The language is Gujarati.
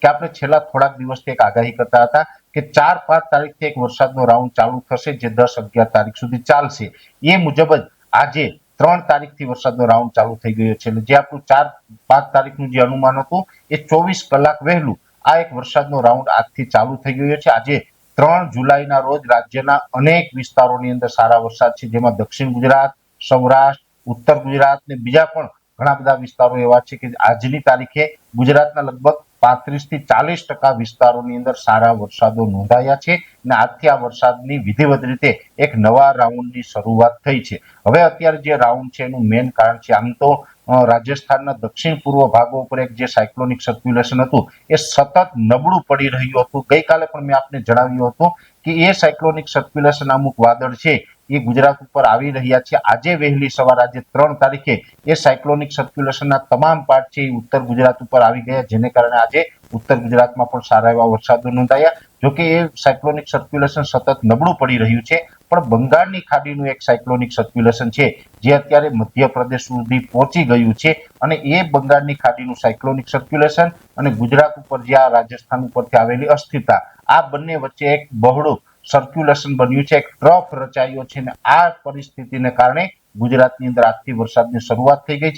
કે આપણે છેલ્લા થોડાક દિવસથી એક આગાહી કરતા હતા કે ચાર પાંચ તારીખથી એક વરસાદનો રાઉન્ડ ચાલુ થશે, જે દસ અગિયાર તારીખ સુધી ચાલશે. એ મુજબ જ આજે ત્રણ તારીખથી વરસાદનો રાઉન્ડ ચાલુ થઈ ગયો છે. જે આપણું ચાર પાંચ તારીખનું જે અનુમાન હતું, એ ચોવીસ કલાક વહેલું આ એક વરસાદનો રાઉન્ડ આજથી ચાલુ થઈ ગયો છે. આજે ત્રણ જુલાઈના રોજ રાજ્યના અનેક વિસ્તારોની અંદર સારા વરસાદ છે, જેમાં દક્ષિણ ગુજરાત, સૌરાષ્ટ્ર, ઉત્તર ગુજરાત ને બીજા પણ ઘણા બધા વિસ્તારો એવા છે કે આજની તારીખે ગુજરાતના લગભગ પાંત્રીસથી ચાલીસ ટકા વિસ્તારોની અંદર સારા વરસાદો નોંધાયા છે અને આજથી આ વરસાદની વિધિવત રીતે એક નવા રાઉન્ડની શરૂઆત થઈ છે. હવે અત્યારે જે રાઉન્ડ છે એનું મેઇન કારણ છે, આમ તો રાજસ્થાનના દક્ષિણ પૂર્વ ભાગો ઉપર એક જે સાયક્લોનિક સર્ક્યુલેશન હતું, એ સતત નબળું પડી રહ્યું હતું. ગઈકાલે પણ મેં આપને જણાવ્યું હતું કે એ સાયક્લોનિક સર્ક્યુલેશન અમુક વાદળ છે, એ ગુજરાત ઉપર આવી રહ્યા છે. આજે વહેલી સવાર, આજે ત્રણ તારીખે એ સાયક્લોનિક સર્ક્યુલેશનના તમામ પાર્ટ છે એ ઉત્તર ગુજરાત ઉપર આવી ગયા, જેને કારણે આજે ઉત્તર ગુજરાતમાં પણ સારા એવા વરસાદો નોંધાયા. જોકે એ સાયક્લોનિક સર્ક્યુલેશન સતત નબળું પડી રહ્યું છે. પણ બંગાળની ખાડીનું એક સાયક્લોનિક સર્ક્યુલેશન છે, જે અત્યારે મધ્યપ્રદેશ સુધી પહોંચી ગયું છે અને એ બંગાળની ખાડીનું સાયક્લોનિક સર્ક્યુલેશન અને ગુજરાત ઉપર જે આ રાજસ્થાન ઉપરથી આવેલી અસ્થિરતા, આ બંને વચ્ચે એક બહોળું સર્ક્યુલેશન બન્યું છે, એક ટ્રફ રચાયો છે અને આ પરિસ્થિતિને કારણે ગુજરાતની અંદર આજથી વરસાદની શરૂઆત થઈ ગઈ છે.